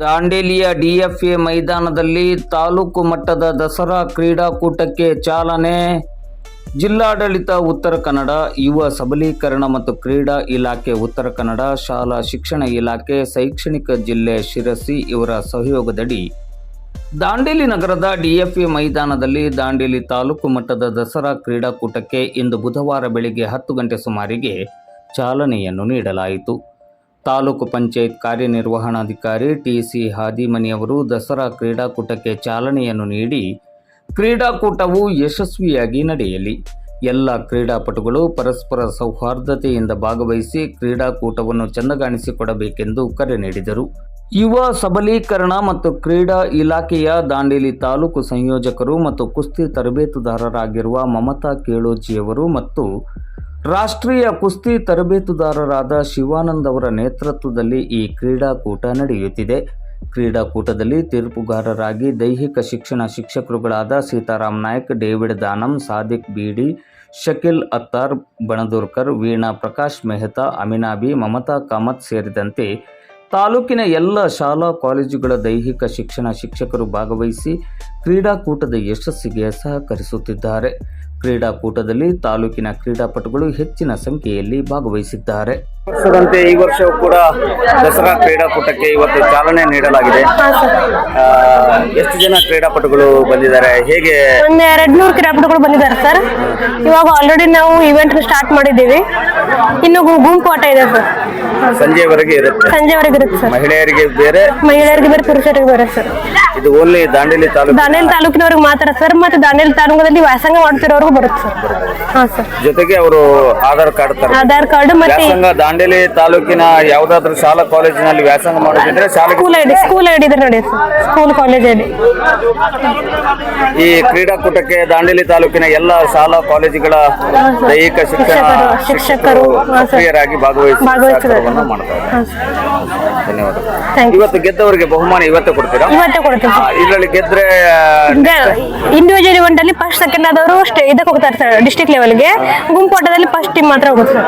ದಾಂಡೇಲಿಯ ಡಿಎಫ್ಎ ಮೈದಾನದಲ್ಲಿ ತಾಲೂಕು ಮಟ್ಟದ ದಸರಾ ಕ್ರೀಡಾಕೂಟಕ್ಕೆ ಚಾಲನೆ. ಜಿಲ್ಲಾಡಳಿತ ಉತ್ತರ ಕನ್ನಡ, ಯುವ ಸಬಲೀಕರಣ ಮತ್ತು ಕ್ರೀಡಾ ಇಲಾಖೆ ಉತ್ತರ ಕನ್ನಡ, ಶಾಲಾ ಶಿಕ್ಷಣ ಇಲಾಖೆ, ಶೈಕ್ಷಣಿಕ ಜಿಲ್ಲೆ ಶಿರಸಿ ಇವರ ಸಹಯೋಗದಡಿ. ದಾಂಡೇಲಿ ನಗರದ ಡಿಎಫ್ಎ ಮೈದಾನದಲ್ಲಿ ದಾಂಡೇಲಿ ತಾಲೂಕು ಮಟ್ಟದ ದಸರಾ ಕ್ರೀಡಾಕೂಟಕ್ಕೆ ಇಂದು ಬುಧವಾರ ಬೆಳಿಗ್ಗೆ ಹತ್ತು ಗಂಟೆ ಸುಮಾರಿಗೆ ಚಾಲನೆಯನ್ನು ನೀಡಲಾಯಿತು. ತಾಲೂಕು ಪಂಚಾಯತ್ ಕಾರ್ಯನಿರ್ವಹಣಾಧಿಕಾರಿ ಟಿಸಿ ಹಾದಿಮನಿಯವರು ದಸರಾ ಕ್ರೀಡಾಕೂಟಕ್ಕೆ ಚಾಲನೆಯನ್ನು ನೀಡಿ, ಕ್ರೀಡಾಕೂಟವು ಯಶಸ್ವಿಯಾಗಿ ನಡೆಯಲಿ. ಎಲ್ಲ ಕ್ರೀಡಾಪಟುಗಳು ಪರಸ್ಪರ ಸೌಹಾರ್ದತೆಯಿಂದ ಭಾಗವಹಿಸಿ ಕ್ರೀಡಾಕೂಟವನ್ನು ಚೆಂದಗಾಣಿಸಿಕೊಡಬೇಕೆಂದು ಕರೆ ನೀಡಿದರು. ಯುವ ಸಬಲೀಕರಣ ಮತ್ತು ಕ್ರೀಡಾ ಇಲಾಖೆಯ ದಾಂಡೇಲಿ ತಾಲೂಕು ಸಂಯೋಜಕರು ಮತ್ತು ಕುಸ್ತಿ ತರಬೇತುದಾರರಾಗಿರುವ ಮಮತಾ ಕೇಳೋಜಿಯವರು ಮತ್ತು ರಾಷ್ಟ್ರೀಯ ಕುಸ್ತಿ ತರಬೇತುದಾರರಾದ ಶಿವಾನಂದ್ ಅವರ ನೇತೃತ್ವದಲ್ಲಿ ಈ ಕ್ರೀಡಾಕೂಟ ನಡೆಯುತ್ತಿದೆ. ಕ್ರೀಡಾಕೂಟದಲ್ಲಿ ತೀರ್ಪುಗಾರರಾಗಿ ದೈಹಿಕ ಶಿಕ್ಷಣ ಶಿಕ್ಷಕರುಗಳಾದ ಸೀತಾರಾಮ್ ನಾಯ್ಕ್, ಡೇವಿಡ್ ದಾನಂ, ಸಾದಿಕ್ ಬೀಡಿ, ಶಕೀಲ್ ಅತ್ತಾರ್, ಬಣದೂರ್ಕರ್, ವೀಣಾ ಪ್ರಕಾಶ್, ಮೆಹ್ತಾ ಅಮಿನಾಬಿ ಮಮತಾ ಕಾಮತ್ ಸೇರಿದಂತೆ ತಾಲೂಕಿನ ಎಲ್ಲ ಶಾಲಾ ಕಾಲೇಜುಗಳ ದೈಹಿಕ ಶಿಕ್ಷಣ ಶಿಕ್ಷಕರು ಭಾಗವಹಿಸಿ ಕ್ರೀಡಾಕೂಟದ ಯಶಸ್ಸಿಗೆ ಸಹಕರಿಸುತ್ತಿದ್ದಾರೆ. ಕ್ರೀಡಾಕೂಟದಲ್ಲಿ ತಾಲೂಕಿನ ಕ್ರೀಡಾಪಟುಗಳು ಹೆಚ್ಚಿನ ಸಂಖ್ಯೆಯಲ್ಲಿ ಭಾಗವಹಿಸಿದ್ದಾರೆ. ವರ್ಷದಂತೆ ಈ ವರ್ಷವೂ ಕೂಡ ದಸರಾ ಕ್ರೀಡಾಕೂಟಕ್ಕೆ ಇವತ್ತು ಚಾಲನೆ ನೀಡಲಾಗಿದೆ. ಆ, ಎಷ್ಟು ಜನ ಕ್ರೀಡಾಪಟುಗಳು ಬಂದಿದ್ದಾರೆ? ಹೇಗೆ? ಒಂದು ಎರಡ್ ನೂರು ಕ್ರೀಡಾಪಟುಗಳು ಬಂದಿದ್ದಾರೆ ಸರ್. ಇವಾಗ ಆಲ್ರೆಡಿ ನಾವು ಇವೆಂಟ್ ಸ್ಟಾರ್ಟ್ ಮಾಡಿದ್ದೀವಿ. ಇನ್ನು ಗುಂಪು ಆಟ ಇದೆ ಸರ್. ಸಂಜೆವರೆಗೆ ಇರುತ್ತೆ. ಸಂಜೆವರೆಗೆ ಇರುತ್ತೆ ಸರ್. ಮಹಿಳೆಯರಿಗೆ ಬೇರೆ? ಮಹಿಳೆಯರಿಗೆ ಬೇರೆ ಪುರುಷರಿಗೆ ಬೇರೆ ಸರ್. ಇದು ಓನ್ಲಿ ದಾಂಡೇಲಿ ತಾಲೂಕು? ದಾಂಡೇಲಿ ತಾಲೂಕಿನವ್ರಿಗೆ ಮಾತ್ರ ಸರ್ ಮತ್ತೆ ದಾಂಡೇಲಿ ತಾಲೂಕದಲ್ಲಿ ವ್ಯಾಸಂಗ ಮಾಡ್ತಿರೋರ್ಗು ಬರುತ್ತೆ ಸರ್. ಹಾ ಸರ್. ಜೊತೆಗೆ ಅವರು ಆಧಾರ್ ಕಾರ್ಡ್ ತರ ಆಧಾರ್ ಕಾರ್ಡ್ ಮತ್ತೆ ವ್ಯಾಸಂಗ ದಾಂಡೇಲಿ ತಾಲೂಕಿನ ಯಾವ್ದಾದ್ರು ಶಾಲಾ ಕಾಲೇಜಿನಲ್ಲಿ ವ್ಯಾಸಂಗ ಮಾಡೋದಿದ್ರೆ ಶಾಲೆಗೆ ಸ್ಕೂಲ್ ಐಡಿ ಸ್ಕೂಲ್ ಐಡಿ ಇದ್ರೆ ಸರ್ ಸ್ಕೂಲ್ ಕಾಲೇಜ್ ಐಡಿ ಈ ಕ್ರೀಡಾಕೂಟಕ್ಕೆ ದಾಂಡೇಲಿ ತಾಲೂಕಿನ ಎಲ್ಲ ಶಾಲಾ ಕಾಲೇಜುಗಳ ದೈಹಿಕ ಶಿಕ್ಷಣ ಶಿಕ್ಷಕರು, ಸಕ್ರಿಯರಾಗಿ ಭಾಗವಹಿಸಿ ಭಾಗವಹಿಸಿದ್ದಾರೆ. ಸಹಕಾರವನ್ನು ಮಾಡ್ತಾರೆ. ಧನ್ಯವಾದ ಇವತ್ತು ಗೆದ್ದವರಿಗೆ ಬಹುಮಾನ ಇವತ್ತೇ ಕೊಡ್ತೀರಾ? ಇವತ್ತೇ ಕೊಡ್ತೀವಿ. ಇದರಲ್ಲಿ ಗೆದ್ರೆ ಇಂಡಿವಿಜುವಲ್ ಇವೆಂಟ್ ಅಲ್ಲಿ ಫಸ್ಟ್ ಸೆಕೆಂಡ್ ಆದವರು ಇದಕ್ಕೆ ಹೋಗ್ತಾರೆ ಸರ್ ಡಿಸ್ಟ್ರಿಕ್ಟ್ ಲೆವೆಲ್ಗೆ ಗುಂಪು ಆಟದಲ್ಲಿ ಫಸ್ಟ್ ಟೀಮ್ ಮಾತ್ರ ಹೋಗುತ್ತೆ.